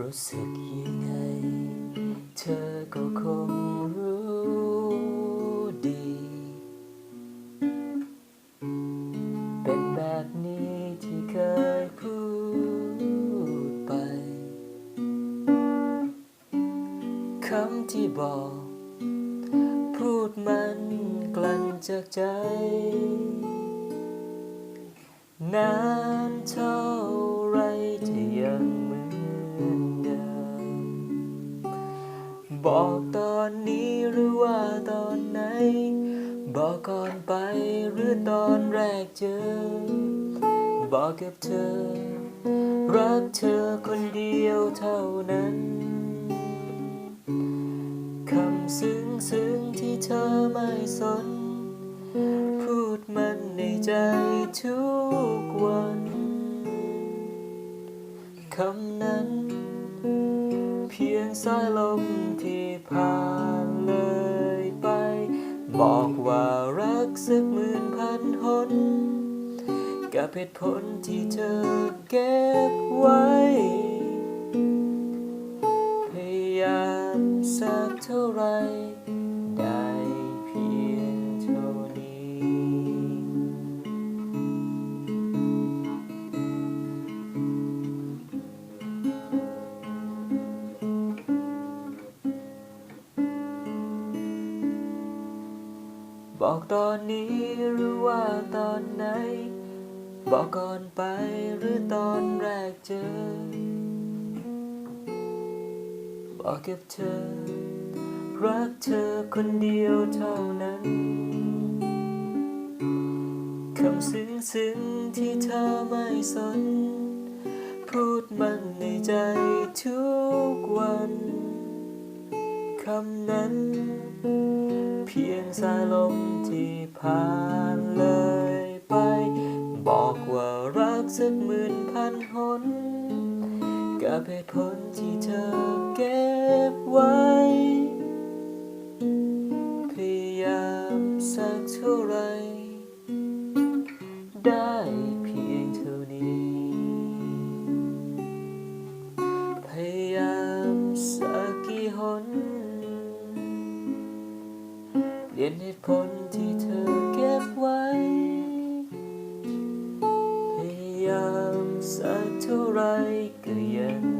รู้สึกยังไง เธอก็คงรู้ดี เป็นแบบนี้ที่เคยพูดไป คำที่บอก พูดมันกลั่นจากใจ นานเท่า อนเดิม บอกตอนนี้หรือว่าตอนไหน บอกก่อนไปหรือตอนแรกเจอ บอกกับเธอ รักเธอคนเดียวเท่านั้นคำซึ้งซึ้งที่เธอไม่สน พูดมันในใจทุกวันคำนั้น สายลมที่ผ่านเลยไป บอกว่ารักสักหมื่นพันหนกับเหตุผลที่เธอเก็บไว้ พยายามสักเท่าไร บอกตอนนี้หรือว่าตอนไหน บอกก่อนไปหรือตอนแรกเจอ บอกกับเธอ รักเธอคนเดียวเท่านั้น คำซึ้งซึ้งที่เธอไม่สน พูดมันในใจทุกวัน คำนั้น เพียงสายลมที่ผ่านเลยไป บอกว่ารักสักหมื่นพันหน กับเหตุผลที่เธอเก็บไว้ เรียนเหตุผลที่เธอเก็บไว้ พยายามสักเท่าไรก็ยัง